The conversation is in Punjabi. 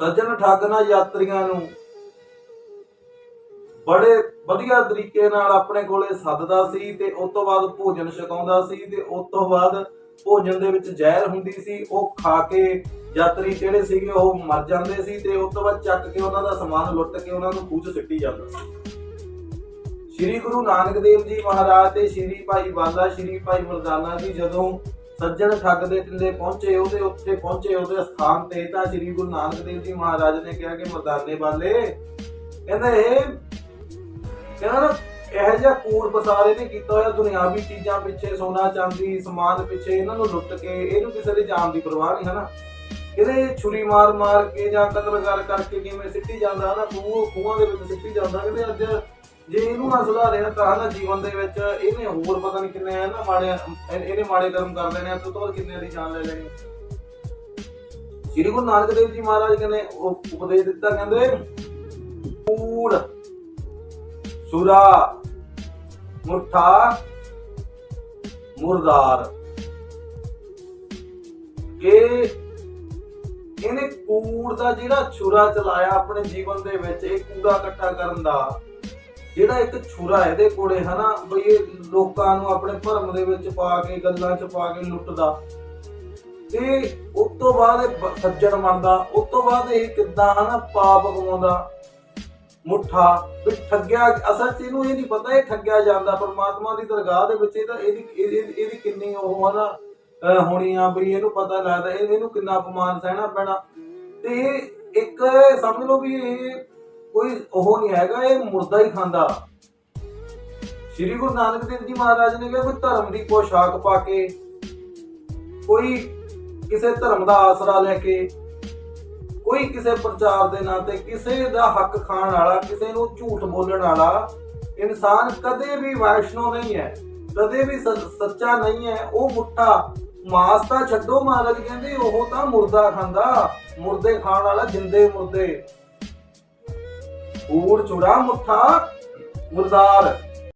ਸੱਜਣ ਠੱਗ ਯਾਤਰੀਆਂ ਨੂੰ ਬੜੇ ਵਧੀਆ ਤਰੀਕੇ ਨਾਲ ਆਪਣੇ ਕੋਲੇ ਸੱਦਦਾ ਸੀ ਤੇ ਉਸ ਤੋਂ ਬਾਅਦ ਭੋਜਨ ਛਕਾਉਂਦਾ ਸੀ ਤੇ ਉਸ ਤੋਂ ਬਾਅਦ ਭੋਜਨ ਦੇ ਵਿੱਚ ਜ਼ਹਿਰ ਹੁੰਦੀ ਸੀ, ਉਹ ਖਾ ਕੇ ਯਾਤਰੀ ਜਿਹੜੇ ਸੀਗੇ ਉਹ ਮਰ ਜਾਂਦੇ ਸੀ ਤੇ ਉਸ ਤੋਂ ਬਾਅਦ ਚੱਕ ਕੇ ਉਹਨਾਂ ਦਾ ਸਮਾਨ ਲੁੱਟ ਕੇ ਉਹਨਾਂ ਨੂੰ ਖੂਹ 'ਚ ਸਿੱਟੀ ਜਾਂਦਾ ਸੀ। ਸ਼੍ਰੀ ਗੁਰੂ ਨਾਨਕ ਦੇਵ ਜੀ ਮਹਾਰਾਜ ਤੇ ਸ਼੍ਰੀ ਭਾਈ ਬਾਲਾ, ਸ਼੍ਰੀ ਭਾਈ ਮਰਦਾਨਾ ਜੀ ਜਦੋਂ ਸੱਜਣ ਠੱਗ ਦੇ ਟਿੱਲੇ ਪਹੁੰਚੇ, ਉਹਦੇ ਉੱਤੇ ਪਹੁੰਚੇ, ਉਹਦੇ ਸਥਾਨ ਤੇ ਤਾਂ ਸ਼੍ਰੀ ਗੁਰੂ ਨਾਨਕ ਦੇਵ ਜੀ ਮਹਾਰਾਜ ਨੇ ਕਿਹਾ ਕਿ ਮਰਦਾਨੇ ਵਾਲੇ, ਕਹਿੰਦੇ ਇਹ, ਕਹਿੰਦਾ ਨਾ ਜਿਹਾ ਕੂੜ ਪਸਾਰੇ ਨੇ ਕੀਤਾ ਹੋਇਆ, ਦੁਨਿਆਵੀ ਚੀਜ਼ਾਂ ਪਿੱਛੇ, ਸੋਨਾ, ਚਾਂਦੀ, ਸਮਾਨ ਪਿੱਛੇ, ਇਹਨਾਂ ਨੂੰ ਲੁੱਟ ਕੇ, ਇਹਨੂੰ ਕਿਸੇ ਦੇ ਜਾਨ ਦੀ ਪਰਵਾਹ ਨਹੀਂ, ਹਨਾ? ਇਹਦੇ ਛੁਰੀ ਮਾਰ ਮਾਰ ਕੇ ਜਾਂ ਕਤਲ ਕਰ ਕਰਕੇ ਕਿਵੇਂ ਸਿੱਟੀ ਜਾਂਦਾ, ਹਨਾ? ਖੂਹ, ਖੂਹਾਂ ਦੇ ਵਿੱਚ ਸਿੱਟੀ ਜਾਂਦਾ, ਕਹਿੰਦੇ ਅੱਜ ਜੇ ਇਹਨੂੰ ਨਾ ਸੁਧਾਰਿਆ ਤਾਂ ਨਾ ਜੀਵਨ ਦੇ ਵਿੱਚ ਇਹਨੇ ਹੋਰ ਪਤਾ ਨਹੀਂ ਕਿੰਨੇ ਨਾ ਮਾੜੇ, ਇਹਨੇ ਮਾੜੇ ਕਰਮ ਕਰ ਲੈਣੇ ਆ ਤੇ ਤੋਂ ਕਿੰਨੇ ਦੀ ਜਾਨ ਲੈ ਲੈਣੀ ਸ੍ਰੀ ਗੁਰੂ ਨਾਨਕ ਦੇਵ ਜੀ ਮਹਾਰਾਜ ਕਹਿੰਦੇ ਉਪਦੇਸ਼ ਦਿੱਤਾ, ਕਹਿੰਦੇ, ਕੂੜ, ਸੁਰਾ, ਮੁੱਠਾ, ਮੁਰਦਾਰ। ਕਿ ਇਹਨੇ ਕੂੜ ਦਾ ਜਿਹੜਾ ਛੁਰਾ ਚਲਾਇਆ ਆਪਣੇ ਜੀਵਨ ਦੇ ਵਿੱਚ, ਇਹ ਕੂੜਾ ਇਕੱਠਾ ਕਰਨ ਦਾ ਜਿਹੜਾ ਇੱਕ ਛੁਰਾ ਇਹਦੇ ਕੋਲੇ, ਹਨਾ, ਬਈ ਇਹ ਲੋਕਾਂ ਨੂੰ ਆਪਣੇ ਭਰਮ ਦੇ ਵਿੱਚ ਪਾ ਕੇ, ਗੱਲਾਂ 'ਚ ਪਾ ਕੇ ਲੁੱਟਦਾ। ਤੇ ਉਸ ਤੋਂ ਬਾਅਦ ਇਹ ਸੱਜਣ ਬਣਦਾ ਉਸ ਤੋਂ ਬਾਅਦ ਇਹ ਕਿੱਦਾਂ, ਹਨਾ, ਪਾਪ ਕਮਾਉਂਦਾ। ਮੁੱਠਾ, ਵੀ ਠੱਗਿਆ, ਅਸਲ 'ਚ ਇਹਨੂੰ ਇਹ ਨਹੀਂ ਪਤਾ, ਇਹ ਠੱਗਿਆ ਜਾਂਦਾ। ਪਰਮਾਤਮਾ ਦੀ ਦਰਗਾਹ ਦੇ ਵਿੱਚ ਇਹਦਾ, ਇਹਦੀ ਇਹਦੀ ਇਹਦੀ ਕਿੰਨੀ ਉਹ, ਹਨਾ ਹੋਣੀ ਆ ਵੀ ਇਹਨੂੰ ਪਤਾ ਲੱਗਦਾ, ਇਹ- ਇਹਨੂੰ ਕਿੰਨਾ ਅਪਮਾਨ ਸਹਿਣਾ ਪੈਣਾ। ਤੇ ਇਹ ਇੱਕ, ਸਮਝ ਲਓ ਵੀ ਇਹ ਕੋਈ ਉਹ ਨਹੀਂ ਹੈਗਾ, ਇਹ ਮੁਰਦਾ ਹੀ ਖਾਂਦਾ। ਸ੍ਰੀ ਗੁਰੂ ਨਾਨਕ ਦੇਵ ਜੀ ਮਹਾਰਾਜ ਨੇ ਕਿਹਾ, ਕੋਈ ਧਰਮ ਦੀ ਪੋਸ਼ਾਕ ਪਾ ਕੇ, ਕੋਈ ਕਿਸੇ ਧਰਮ ਦਾ ਆਸਰਾ ਲੈ ਕੇ, ਕੋਈ ਕਿਸੇ ਪ੍ਰਚਾਰ ਦੇ ਨਾਂ ਤੇ ਕਿਸੇ ਦਾ ਹੱਕ ਖਾਣ ਵਾਲਾ, ਕਿਸੇ ਨੂੰ ਝੂਠ ਬੋਲਣ ਵਾਲਾ, ਇਨਸਾਨ ਕਦੇ ਵੀ ਵੈਸ਼ਨੋ ਨਹੀਂ ਹੈ, ਕਦੇ ਵੀ ਸੱਚਾ ਨਹੀਂ ਹੈ। ਉਹ ਮੁੱਠਾ ਮਾਸ ਤਾਂ ਛੱਡੋ ਮਹਾਰਾਜ ਕਹਿੰਦੇ ਉਹ ਤਾਂ ਮੁਰਦਾ ਖਾਂਦਾ। ਮੁਰਦੇ ਖਾਣ ਵਾਲਾ ਜਿੰਦੇ ਮੁਰਦੇ। ਊੜ ਚੁੜਾ ਮੁੱਠਾ ਮੁਰਦਾਰ।